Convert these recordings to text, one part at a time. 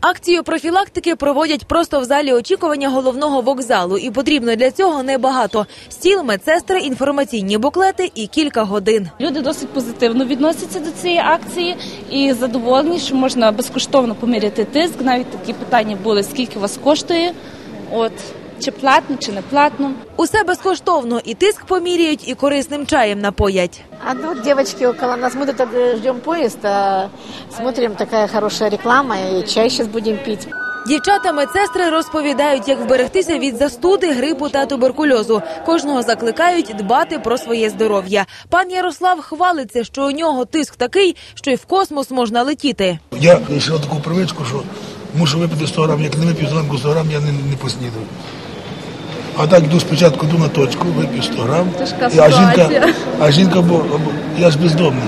Акцію профілактики проводять просто в залі очікування головного вокзалу, і потрібно для цього небагато. Стіл, медсестри, інформаційні буклети і кілька годин. Люди досить позитивно відносяться до цієї акції і задоволені, що можна безкоштовно поміряти тиск. Навіть такі питання були: скільки вас коштує, от чи платно, чи не платно. Усе безкоштовно, і тиск поміряють, і корисним чаєм напоять. А ну, вот девочки около нас, мы тут э, ждем поезд, а смотрим, такая хорошая реклама, и чай сейчас будем пить. Дівчата медсестри розповідають, як вберегтися від застуди, грипу та туберкульозу. Кожного закликають дбати про своє здоров'я. Пан Ярослав хвалиться, що у нього тиск такий, що й в космос можна летіти. Я вирішив таку привичку, що мушу випити 100 грам, як не вип'ю зранку 100 грам, я не, не поснідаю. А так йду спочатку йду на точку, вип'ю 100 грам. І- а жінка, а жінка, бо, бо я ж бездомний.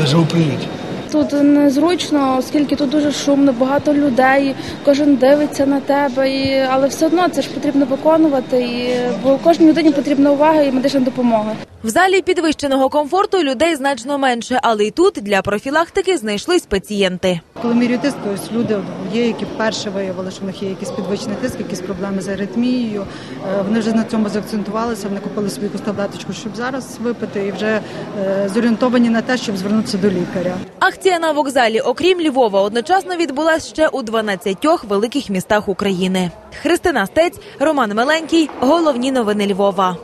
Я живу в приюті. Тут незручно, оскільки тут дуже шумно, багато людей, кожен дивиться на тебе, і... але все одно це ж потрібно виконувати, і... бо кожній людині потрібна увага і медична допомога. В залі підвищеного комфорту людей значно менше, але й тут для профілактики знайшлись пацієнти. Коли міряють тиск, то люди є, які вперше виявили, що в них є якийсь підвищений тиск, якісь проблеми з аритмією. Е, Вони вже на цьому заакцентувалися, вони купили собі якусь таблеточку, щоб зараз випити, і вже е, зорієнтовані на те, щоб звернутися до лікаря. Акція на вокзалі, окрім Львова, одночасно відбулась ще у 12 великих містах України. Христина Стець, Роман Меленький. Головні новини Львова.